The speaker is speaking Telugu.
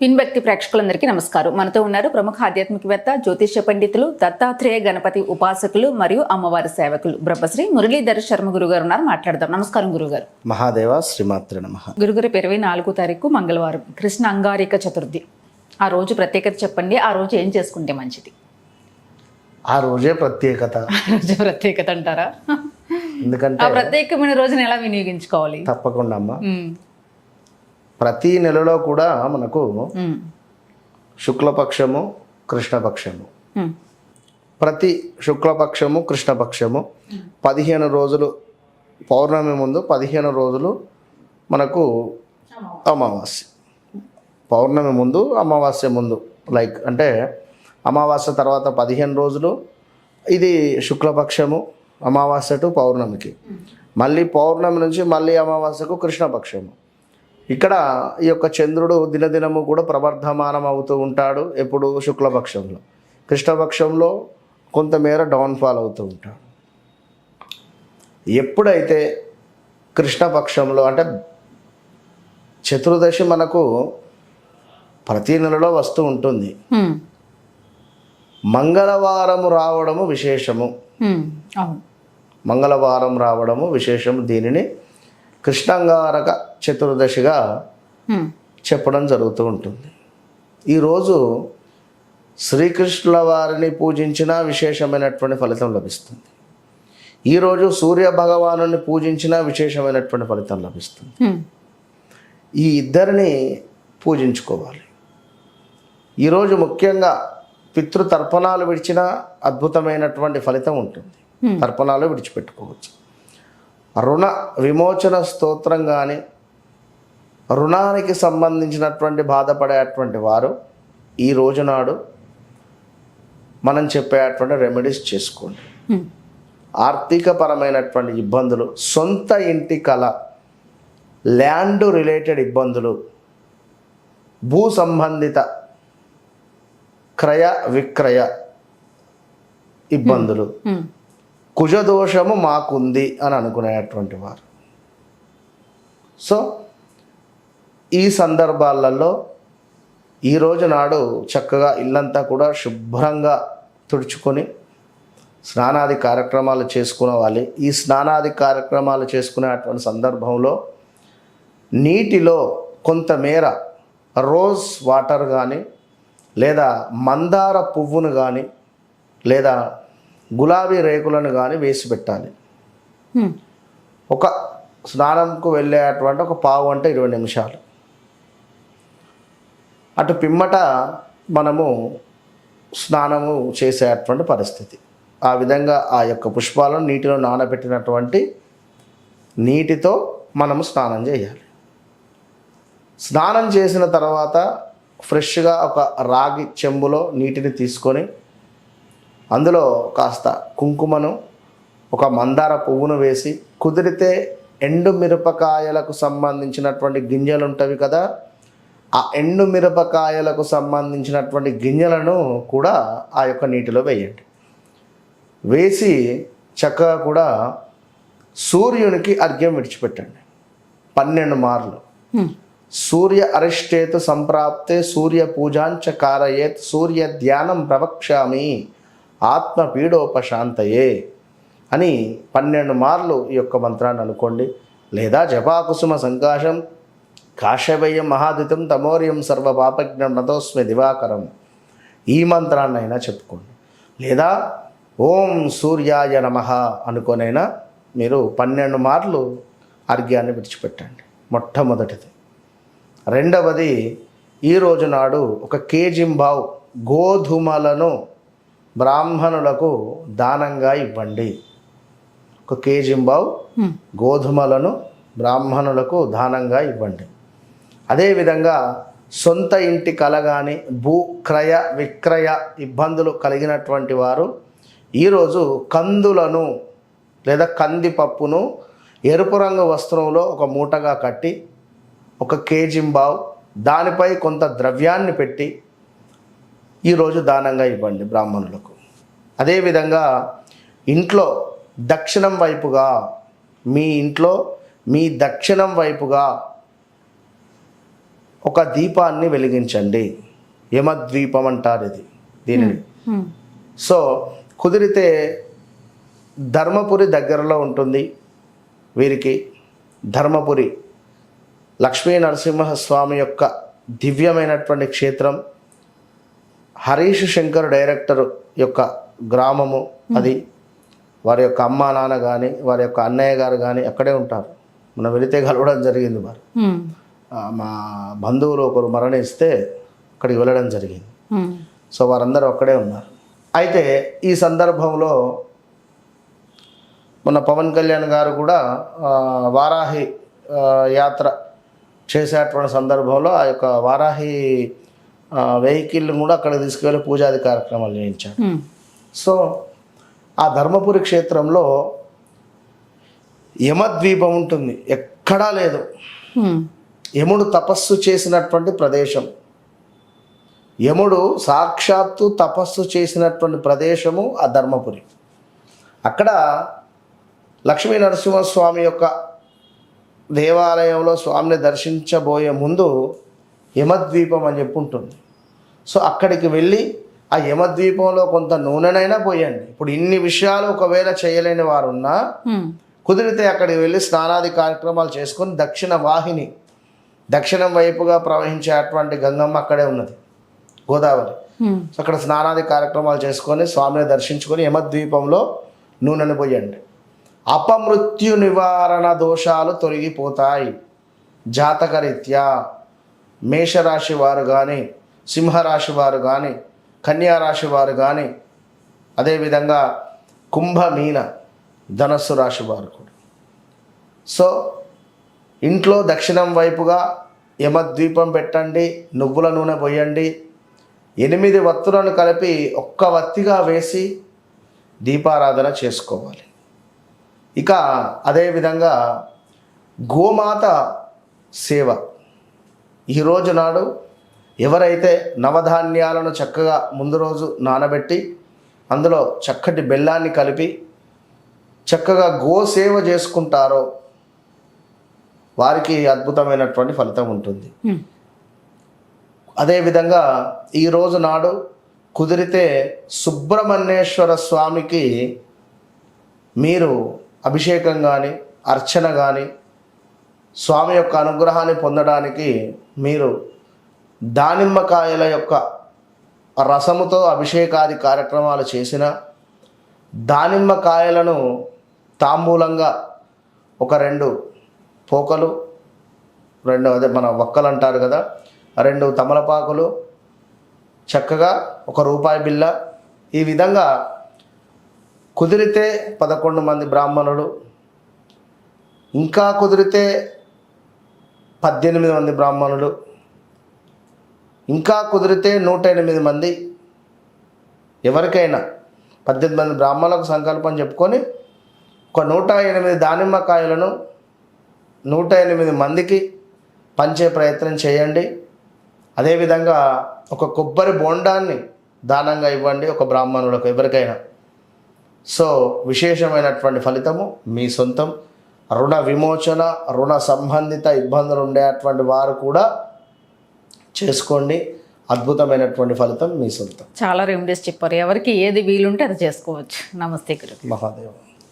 పిన్ వ్యక్తి ప్రేక్షకులందరికీ నమస్కారం. మనతో ఉన్నారు ప్రముఖ ఆధ్యాత్మికవేత్త జ్యోతిష్య పండితులు దత్తాత్రేయ గణపతి ఉపాసకులు మరియు అమ్మవారి సేవకులు బ్రహ్మశ్రీ మురళీధర శర్మ గురుగారు ఉన్నారు. మాట్లాడదాం. నమస్కారం గురుగారు. మహాదేవ శ్రీమాత్ర నమ. గురుగారు ఇరవై నాలుగో తారీఖు మంగళవారం కృష్ణ అంగారిక చతుర్థి. ఆ రోజు ప్రత్యేకత చెప్పండి. ఆ రోజు ఏం చేసుకుంటే మంచిది? ఆ రోజే ప్రత్యేకత. రోజు ప్రత్యేకత అంటారా? ఎందుకంటే ఆ ప్రత్యేకమైన రోజుని ఎలా వినియోగించుకోవాలి? తప్పకుండా అమ్మ. ప్రతి నెలలో కూడా మనకు శుక్లపక్షము కృష్ణపక్షము. ప్రతి శుక్లపక్షము కృష్ణపక్షము పదిహేను రోజులు పౌర్ణమి ముందు పదిహేను రోజులు మనకు అమావాస్య. పౌర్ణమి ముందు అమావాస్య ముందు లైక్ అంటే అమావాస్య తర్వాత పదిహేను రోజులు ఇది శుక్లపక్షము అమావాస్య టు పౌర్ణమికి. మళ్ళీ పౌర్ణమి నుంచి మళ్ళీ అమావాస్యకు కృష్ణపక్షము. ఇక్కడ ఈ యొక్క చంద్రుడు దినదినము కూడా ప్రవర్ధమానం అవుతూ ఉంటాడు ఎప్పుడు శుక్లపక్షంలో. కృష్ణపక్షంలో కొంతమేర డౌన్ఫాల్ అవుతూ ఉంటాడు. ఎప్పుడైతే కృష్ణపక్షంలో అంటే చతుర్దశి మనకు ప్రతి నెలలో వస్తూ ఉంటుంది. మంగళవారము రావడము విశేషము. మంగళవారం రావడము విశేషము. దీనిని కృష్ణంగారక చతుర్దశిగా చెప్పడం జరుగుతూ ఉంటుంది. ఈరోజు శ్రీకృష్ణుల వారిని పూజించిన విశేషమైనటువంటి ఫలితం లభిస్తుంది. ఈరోజు సూర్య భగవాను పూజించిన విశేషమైనటువంటి ఫలితం లభిస్తుంది. ఈ ఇద్దరిని పూజించుకోవాలి. ఈరోజు ముఖ్యంగా పితృతర్పణాలు విడిచిన అద్భుతమైనటువంటి ఫలితం ఉంటుంది. తర్పణాలు విడిచిపెట్టుకోవచ్చు. రుణ విమోచన స్తోత్రం కానీ రుణానికి సంబంధించినటువంటి బాధపడేటువంటి వారు ఈ రోజు నాడు మనం చెప్పేటువంటి రెమెడీస్ చేసుకోండి. ఆర్థికపరమైనటువంటి ఇబ్బందులు సొంత ఇంటి కళ ల్యాండ్ రిలేటెడ్ ఇబ్బందులు భూ సంబంధిత క్రయ విక్రయ ఇబ్బందులు. కుజదోషము మాకుంది అని అనుకునేటువంటి వారు. సో ఈ సందర్భాలలో ఈరోజు నాడు చక్కగా ఇల్లంతా కూడా శుభ్రంగా తుడుచుకొని స్నానాది కార్యక్రమాలు చేసుకునేవాలి ఈ స్నానాది కార్యక్రమాలు చేసుకునేటువంటి సందర్భంలో నీటిలో కొంతమేర రోజ్ వాటర్ కానీ లేదా మందార పువ్వును కానీ లేదా గులాబీ రేకులను కానీ వేసి పెట్టాలి. ఒక స్నానంకు వెళ్ళేటువంటి ఒక పావు అంటే ఇరవై నిమిషాలు. అటు పిమ్మట మనము స్నానము చేసేటువంటి పరిస్థితి. ఆ విధంగా ఆ యొక్క పుష్పాలను నీటిలో నానబెట్టినటువంటి నీటితో మనము స్నానం చేయాలి. స్నానం చేసిన తర్వాత ఫ్రెష్గా ఒక రాగి చెంబులో నీటిని తీసుకొని అందులో కాస్త కుంకుమను ఒక మందార పువ్వును వేసి కుదిరితే ఎండు మిరపకాయలకు సంబంధించినటువంటి గింజలు ఉంటవి కదా ఆ ఎండు మిరపకాయలకు సంబంధించినటువంటి గింజలను కూడా ఆ యొక్క నీటిలో వేయండి. వేసి చక్కగా కూడా సూర్యునికి అర్ఘ్యం విడిచిపెట్టండి. పన్నెండు మార్లు. సూర్య అరిష్టేతు సంప్రాప్తే సూర్య పూజాంచ కారయేత్ సూర్య ధ్యానం ప్రవక్ష్యామి. ఆత్మ పీడోపశాంతయే అని పన్నెండు మార్లు ఈ యొక్క మంత్రాన్ని అనుకోండి. లేదా జపాకుసుమ సంకాశం కాశవయం మహాదితం తమోర్యం సర్వ పాపజ్ఞం నతోస్మి దివాకరం. ఈ మంత్రాన్ని అయినా చెప్పుకోండి. లేదా ఓం సూర్యాయ నమ అనుకోనైనా మీరు పన్నెండు మార్లు అర్ఘ్యాన్ని విడిచిపెట్టండి. మొట్టమొదటిది. రెండవది ఈ రోజు నాడు ఒక కేజింబావు గోధుమలను బ్రాహ్మణులకు దానంగా ఇవ్వండి. ఒక కేజింబావు గోధుమలను బ్రాహ్మణులకు దానంగా ఇవ్వండి. అదేవిధంగా సొంత ఇంటి కల కానీ భూ క్రయ విక్రయ ఇబ్బందులు కలిగినటువంటి వారు ఈరోజు కందులను లేదా కందిపప్పును ఎరుపు రంగు వస్త్రంలో ఒక మూటగా కట్టి ఒక కేజింబావ్ దానిపై కొంత ద్రవ్యాన్ని పెట్టి ఈరోజు దానంగా ఇవ్వండి బ్రాహ్మణులకు. అదేవిధంగా ఇంట్లో దక్షిణం వైపుగా మీ ఇంట్లో మీ దక్షిణం వైపుగా ఒక దీపాన్ని వెలిగించండి. యమద్వీపం అంటారు ఇది దీనిని సో కుదిరితే ధర్మపురి దగ్గరలో ఉంటుంది వీరికి. ధర్మపురి లక్ష్మీ నరసింహస్వామి యొక్క దివ్యమైనటువంటి క్షేత్రం. హరీష్ శంకర్ డైరెక్టర్ యొక్క గ్రామము అది వారి యొక్క అమ్మా నాన్న కానీ వారి యొక్క అన్నయ్య గారు కానీ అక్కడే ఉంటారు. మనం వెళితే కలవడం జరిగింది ఆ, మా బంధువులు ఒకరు మరణిస్తే అక్కడికి వెళ్ళడం జరిగింది. సో వారందరూ అక్కడే ఉన్నారు. అయితే ఈ సందర్భంలో మన పవన్ కళ్యాణ్ గారు కూడా వారాహి యాత్ర చేసేటువంటి సందర్భంలో ఆ యొక్క వారాహి వెహికల్ కూడా అక్కడ తీసుకెళ్ళి పూజాది కార్యక్రమాలు చేయించాడు. సో ఆ ధర్మపురి క్షేత్రంలో యమద్వీపం ఉంటుంది. ఎక్కడా లేదు. యముడు తపస్సు చేసినటువంటి ప్రదేశం. యముడు సాక్షాత్తు తపస్సు చేసినటువంటి ప్రదేశము ఆ ధర్మపురి. అక్కడ లక్ష్మీ నరసింహస్వామి యొక్క దేవాలయంలో స్వామిని దర్శించబోయే ముందు యమద్వీపం అని చెప్పి ఉంటుంది సో అక్కడికి వెళ్ళి ఆ యమద్వీపంలో కొంత నూనెనైనా పోయండి. ఇప్పుడు ఇన్ని విషయాలు ఒకవేళ చేయలేని వారు ఉన్నా కుదిరితే అక్కడికి వెళ్ళి స్నానాది కార్యక్రమాలు చేసుకొని దక్షిణ వాహిని దక్షిణం వైపుగా ప్రవహించేటువంటి గంగమ్మ అక్కడే ఉన్నది గోదావరి. సో అక్కడ స్నానాది కార్యక్రమాలు చేసుకొని స్వామిని దర్శించుకొని యమద్వీపంలో నూనెను పోయండి. అపమృత్యు నివారణ దోషాలు తొలగిపోతాయి. జాతకరీత్యా మేషరాశి వారు కానీ సింహరాశి వారు కానీ కన్యారాశి వారు కానీ అదేవిధంగా కుంభమీన ధనస్సు రాశి వారు కూడా. సో ఇంట్లో దక్షిణం వైపుగా యమద్వీపం పెట్టండి నువ్వుల నూనె పోయండి ఎనిమిది వత్తులను కలిపి ఒక్క వత్తిగా వేసి దీపారాధన చేసుకోవాలి. ఇక అదేవిధంగా గోమాత సేవ ఈరోజు నాడు ఎవరైతే నవధాన్యాలను చక్కగా ముందు రోజు నానబెట్టి అందులో చక్కటి బెల్లాన్ని కలిపి చక్కగా గోసేవ చేసుకుంటారో వారికి అద్భుతమైనటువంటి ఫలితం ఉంటుంది. అదేవిధంగా ఈరోజు నాడు కుదిరితే సుబ్రహ్మణ్యేశ్వర స్వామికి మీరు అభిషేకం కానీ అర్చన కానీ స్వామి యొక్క అనుగ్రహాన్ని పొందడానికి మీరు దానిమ్మకాయల యొక్క రసముతో అభిషేకాది కార్యక్రమాలు చేసిన దానిమ్మకాయలను తాంబూలంగా ఒక రెండు పోకలు రెండు అదే మన వక్కలు అంటారు కదా రెండు తమలపాకులు చక్కగా ఒక రూపాయి బిల్ల ఈ విధంగా కుదిరితే పదకొండు మంది బ్రాహ్మణులు ఇంకా కుదిరితే పద్దెనిమిది మంది బ్రాహ్మణులు. ఇంకా కుదిరితే నూట ఎనిమిది మంది. ఎవరికైనా పద్దెనిమిది మంది బ్రాహ్మణులకు సంకల్పం చెప్పుకొని ఒక నూట ఎనిమిది దానిమ్మకాయలను నూట ఎనిమిది మందికి పంచే ప్రయత్నం చేయండి. అదేవిధంగా ఒక కొబ్బరి బోండాన్ని దానంగా ఇవ్వండి ఒక బ్రాహ్మణులకు ఎవరికైనా. సో విశేషమైనటువంటి ఫలితము మీ సొంతం. రుణ విమోచన రుణ సంబంధిత ఇబ్బందులు ఉండేటువంటి వారు కూడా చేసుకోండి. అద్భుతమైనటువంటి ఫలితం మీ సొంతం. చాలా రెమెడీస్ చెప్పారు. ఎవరికి ఏది వీలుంటే అది చేసుకోవచ్చు. నమస్తే గురు మహాదేవ్.